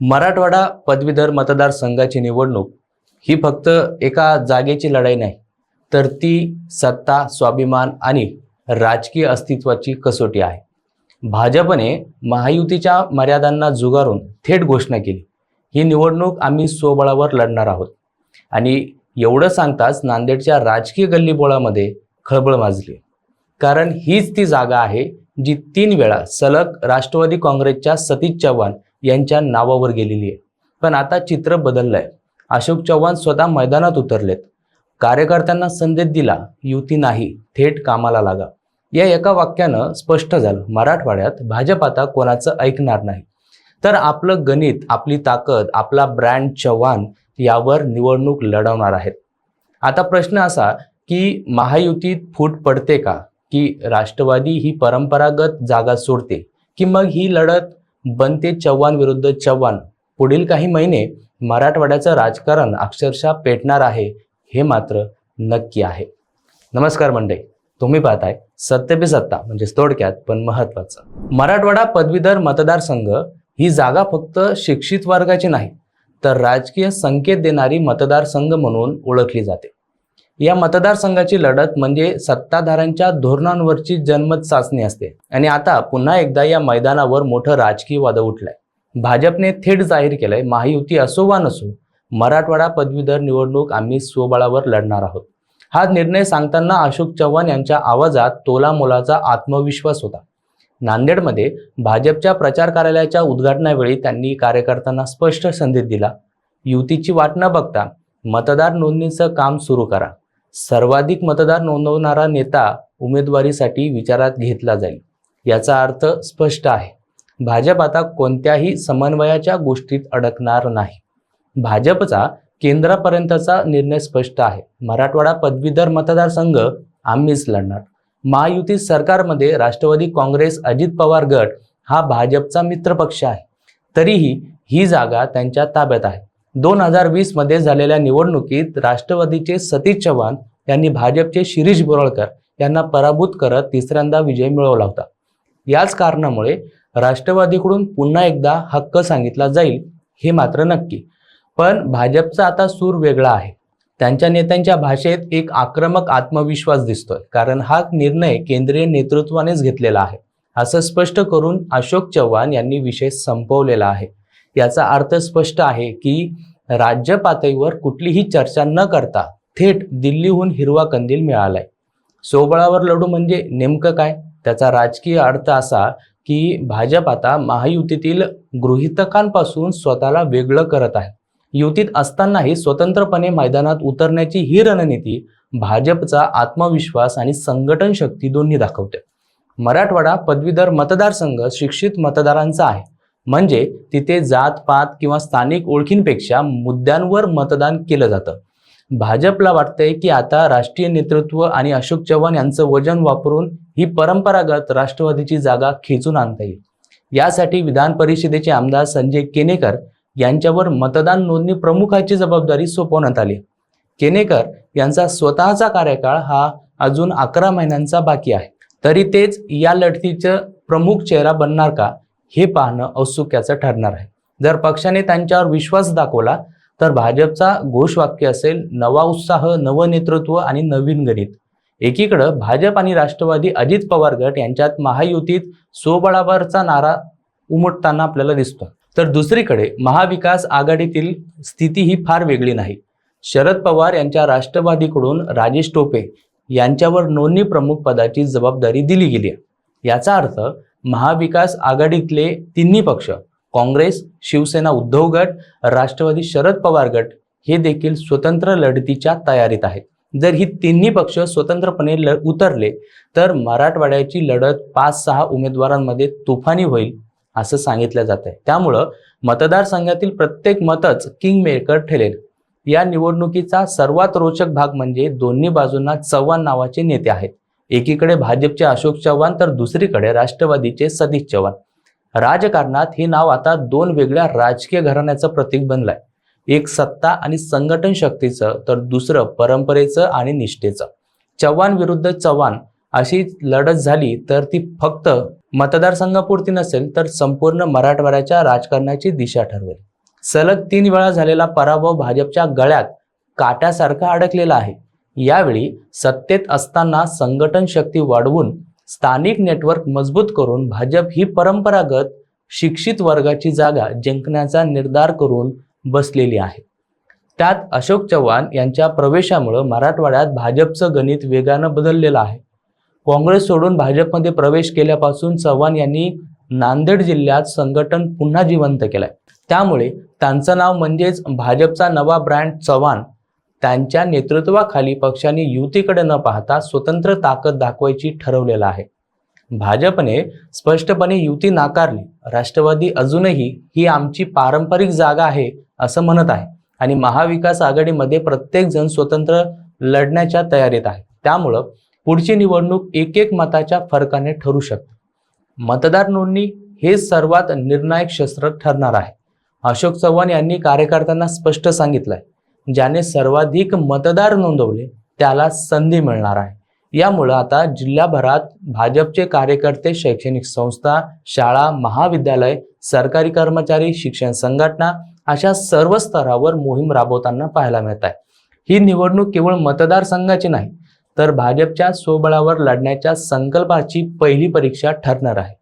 मराठवाडा पदवीधर मतदारसंघाची निवडणूक ही फक्त एका जागेची लढाई नाही तर ती सत्ता स्वाभिमान आणि राजकीय अस्तित्वाची कसोटी आहे. भाजपने महायुतीच्या मर्यादांना जुगारून थेट घोषणा केली. ही निवडणूक आम्ही स्वबळावर लढणार आहोत. आणि एवढं सांगताच नांदेडच्या राजकीय गल्लीबोळामध्ये खळबळ माजली. कारण हीच ती जागा आहे जी तीन वेळा सलग राष्ट्रवादी काँग्रेसच्या सतीश चव्हाण यांच्या नावावर गेलेली आहे. पण आता चित्र बदललंय. अशोक चव्हाण स्वतः मैदानात उतरलेत. कार्यकर्त्यांना संदेश दिला युती नाही थेट कामाला लागा. या एका वाक्यानं स्पष्ट झालं. मराठवाड्यात भाजप आता कोणाचं ऐकणार नाही. तर आपलं गणित आपली ताकद आपला ब्रँड चव्हाण यावर निवडणूक लढवणार आहेत. आता प्रश्न असा की महायुतीत फूट पडते का? की राष्ट्रवादी ही परंपरागत जागा सोडते? की मग ही लढत बनते चव्हाण विरुद्ध चव्हाण. पुढील काही महिने मराठवाड्याचं राजकारण अक्षरशः पेटणार आहे हे मात्र नक्की आहे. नमस्कार मंडळी तुम्ही पाहताय सत्य सत्ता म्हणजे थोडक्यात पण महत्वाचं मराठवाडा पदवीधर मतदारसंघ ही जागा फक्त शिक्षित वर्गाची नाही तर राजकीय संकेत देणारी मतदारसंघ म्हणून ओळखली जाते. या मतदारसंघाची लढत म्हणजे सत्ताधाऱ्यांच्या धोरणांवरची जनमत चाचणी असते. आणि आता पुन्हा एकदा या मैदानावर मोठं राजकीय वादळ उठलंय. भाजपने थेट जाहीर केलंय महायुती असो वा नसो मराठवाडा पदवीधर निवडणूक आम्ही स्वबळावर लढणार आहोत. हा निर्णय सांगताना अशोक चव्हाण यांच्या आवाजात तोला मोलाचा आत्मविश्वास होता. नांदेडमध्ये भाजपच्या प्रचार कार्यालयाच्या उद्घाटनावेळी त्यांनी कार्यकर्त्यांना स्पष्ट संदेश दिला. युतीची वाट न बघता मतदार नोंदणीचं काम सुरू करा. सर्वाधिक मतदार नोंदवणारा नेता उमेदवारीसाठी विचारात घेतला जाईल याचा अर्थ स्पष्ट आहे. भाजप आता कोणत्याही समन्वयाच्या गोष्टीत अडकणार नाही. भाजपचा केंद्रापर्यंतचा निर्णय स्पष्ट आहे. मराठवाडा पदवीधर मतदारसंघ आम्हीच लढणार. महायुती सरकारमध्ये राष्ट्रवादी काँग्रेस अजित पवार गट हा भाजपचा मित्रपक्ष आहे. तरीही ही जागा त्यांच्या ताब्यात आहे. दोन हजार वीसमध्ये झालेल्या निवडणुकीत राष्ट्रवादीचे सतीश चव्हाण यांनी भाजपचे शिरीष बोरळकर यांना पराभूत करत तिसऱ्यांदा विजय मिळवला होता. याच कारणामुळे राष्ट्रवादीकडून पुन्हा एकदा हक्क सांगितला जाईल हे मात्र नक्की. पण भाजपचा आता सूर वेगळा आहे. त्यांच्या नेत्यांच्या भाषेत एक आक्रमक आत्मविश्वास दिसतोय कारण हा निर्णय केंद्रीय नेतृत्वानेच घेतलेला आहे. असं स्पष्ट करून अशोक चव्हाण यांनी विषय संपवलेला आहे. याचा अर्थ स्पष्ट आहे की राज्य पातळीवर कुठलीही चर्चा न करता थेट दिल्लीहून हिरवा कंदील मिळालाय. सोबळावर लढू म्हणजे नेमकं काय? त्याचा राजकीय अर्थ असा की भाजप आता महायुतीतील गृहितकांपासून स्वतःला वेगळं करत आहे. युतीत असतानाही स्वतंत्रपणे मैदानात उतरण्याची ही रणनीती भाजपचा आत्मविश्वास आणि संघटन शक्ती दोन्ही दाखवते. मराठवाडा पदवीधर मतदारसंघ शिक्षित मतदारांचा आहे. म्हणजे तिथे जात पात किंवा स्थानिक ओळखींपेक्षा मुद्द्यांवर मतदान केलं जातं. भाजपला वाटतंय की आता राष्ट्रीय नेतृत्व आणि अशोक चव्हाण यांचं वजन वापरून ही परंपरागत राष्ट्रवादीची जागा खेचून आणता येईल. यासाठी विधान परिषदेचे आमदार संजय केनेकर यांच्यावर मतदान नोंदणी प्रमुखाची जबाबदारी सोपवण्यात आली. केनेकर यांचा स्वतःचा कार्यकाळ हा अजून अकरा महिन्यांचा बाकी आहे. तरी तेच या लढतीचं प्रमुख चेहरा बनणार का? हे पाहणं औत्सुक्याचं ठरणार आहे. जर पक्षाने त्यांच्यावर विश्वास दाखवला तर भाजपचा घोषवाक्य असेल नवा उत्साह नवं नेतृत्व आणि नवीन गणित. एकीकडं भाजप आणि राष्ट्रवादी अजित पवार गट यांच्यात महायुतीत स्वबळावरचा नारा उमटताना आपल्याला दिसतो तर दुसरीकडे महाविकास आघाडीतील स्थिती ही फार वेगळी नाही. शरद पवार यांच्या राष्ट्रवादीकडून राजेश टोपे यांच्यावर नोंदणी प्रमुख पदाची जबाबदारी दिली गेली आहे. याचा अर्थ महाविकास आघाडीतले तिन्ही पक्ष काँग्रेस शिवसेना उद्धव गट राष्ट्रवादी शरद पवार गट हे देखील स्वतंत्र लढतीच्या तयारीत आहेत. जर ही तिन्ही पक्ष स्वतंत्रपणे ल उतरले तर मराठवाड्याची लढत पाच सहा उमेदवारांमध्ये तुफानी होईल असं सांगितलं जात आहे त्यामुळं मतदारसंघातील प्रत्येक मतच किंग मेकर ठरेल. या निवडणुकीचा सर्वात रोचक भाग म्हणजे दोन्ही बाजूंना चव्हाण नावाचे नेते आहेत. एकीकडे भाजपचे अशोक चव्हाण तर दुसरीकडे राष्ट्रवादीचे सतीश चव्हाण. राजकारणात हे नाव आता दोन वेगळ्या राजकीय घराण्याचं प्रतीक बनलंय. एक सत्ता आणि संघटन शक्तीचं तर दुसरं परंपरेचं आणि निष्ठेचं. चव्हाण विरुद्ध चव्हाण अशी लढत झाली तर ती फक्त मतदारसंघापुरती नसेल तर संपूर्ण मराठवाड्याच्या राजकारणाची दिशा ठरवेल. सलग तीन वेळा झालेला पराभव भाजपच्या गळ्यात काट्यासारखा अडकलेला आहे. यावेळी सत्तेत असताना संघटन शक्ती वाढवून स्थानिक नेटवर्क मजबूत करून भाजप ही परंपरागत शिक्षित वर्गाची जागा जिंकण्याचा निर्धार करून बसलेली आहे. त्यात अशोक चव्हाण यांच्या प्रवेशामुळं मराठवाड्यात भाजपचं गणित वेगानं बदललेलं आहे. काँग्रेस सोडून भाजपमध्ये प्रवेश केल्यापासून चव्हाण यांनी नांदेड जिल्ह्यात संघटन पुन्हा जिवंत केलंय. त्यामुळे त्यांचं नाव म्हणजेच भाजपचा नवा ब्रँड चव्हाण त्यांच्या नेतृत्वाखाली पक्षाने युतीकडे न पाहता स्वतंत्र ताकद दाखवायची ठरवलेलं आहे. भाजपने स्पष्टपणे युती नाकारली. राष्ट्रवादी अजूनही ही आमची पारंपरिक जागा आहे असं म्हणत आहे. आणि महाविकास आघाडीमध्ये प्रत्येक जण स्वतंत्र लढण्याच्या तयारीत आहे. त्यामुळं पुढची निवडणूक एक एक मताच्या फरकाने ठरू शकते. मतदार नोंदणी हे सर्वात निर्णायक शस्त्र ठरणार आहे. अशोक चव्हाण यांनी कार्यकर्त्यांना स्पष्ट सांगितलंय. ज्याने सर्वाधिक मतदार नोंदवले त्याला संधी मिळणार आहे. यामुळं आता जिल्हाभरात भाजपचे कार्यकर्ते शैक्षणिक संस्था शाळा महाविद्यालय सरकारी कर्मचारी शिक्षण संघटना अशा सर्व स्तरावर मोहीम राबवताना पाहायला मिळत आहे. ही निवडणूक केवळ मतदारसंघाची नाही तर भाजपच्या स्वबळावर लढण्याच्या संकल्पाची पहिली परीक्षा ठरणार आहे.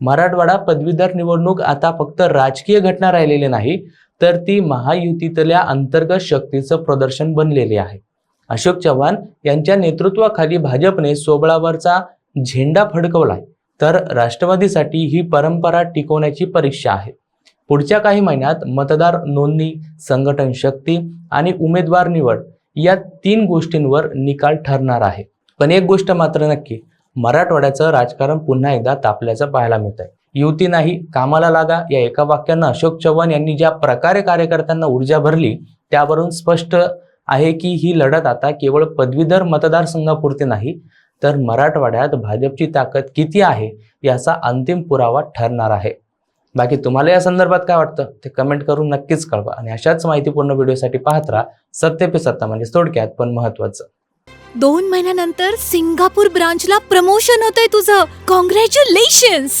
मराठवाडा पदवीधर निवडणूक आता फक्त राजकीय घटना राहिलेली नाही तर ती महायुतीतल्या अंतर्गत शक्तीचं प्रदर्शन बनलेली आहे. अशोक चव्हाण यांच्या नेतृत्वाखाली भाजपने सोबळावरचा झेंडा फडकवलाय. तर राष्ट्रवादीसाठी ही परंपरा टिकवण्याची परीक्षा आहे. पुढच्या काही महिन्यात मतदार नोंदणी संघटन शक्ती आणि उमेदवार निवड या तीन गोष्टींवर निकाल ठरणार आहे. पण एक गोष्ट मात्र नक्की मराठवाड्याचं राजकारण पुन्हा एकदा तापल्याचं पाहायला मिळत आहे युती नाही कामाला लागा. या एका वाक्यानं अशोक चव्हाण यांनी ज्या प्रकारे कार्यकर्त्यांना ऊर्जा भरली त्यावरून स्पष्ट आहे की ही लढत आता केवळ पदवीधर मतदारसंघापुरती नाही तर मराठवाड्यात भाजपची ताकद किती आहे याचा अंतिम पुरावा ठरणार आहे. बाकी तुम्हाला या संदर्भात काय वाटतं ते कमेंट करून नक्कीच कळवा आणि अशाच माहितीपूर्ण व्हिडिओसाठी पाहत राहा सत्य पे सत्ता म्हणजे थोडक्यात पण महत्वाचं दोन महिन्यानंतर सिंगापूर ब्रांचला प्रमोशन होतंय तुझं. कॉंग्रॅच्युलेशन्स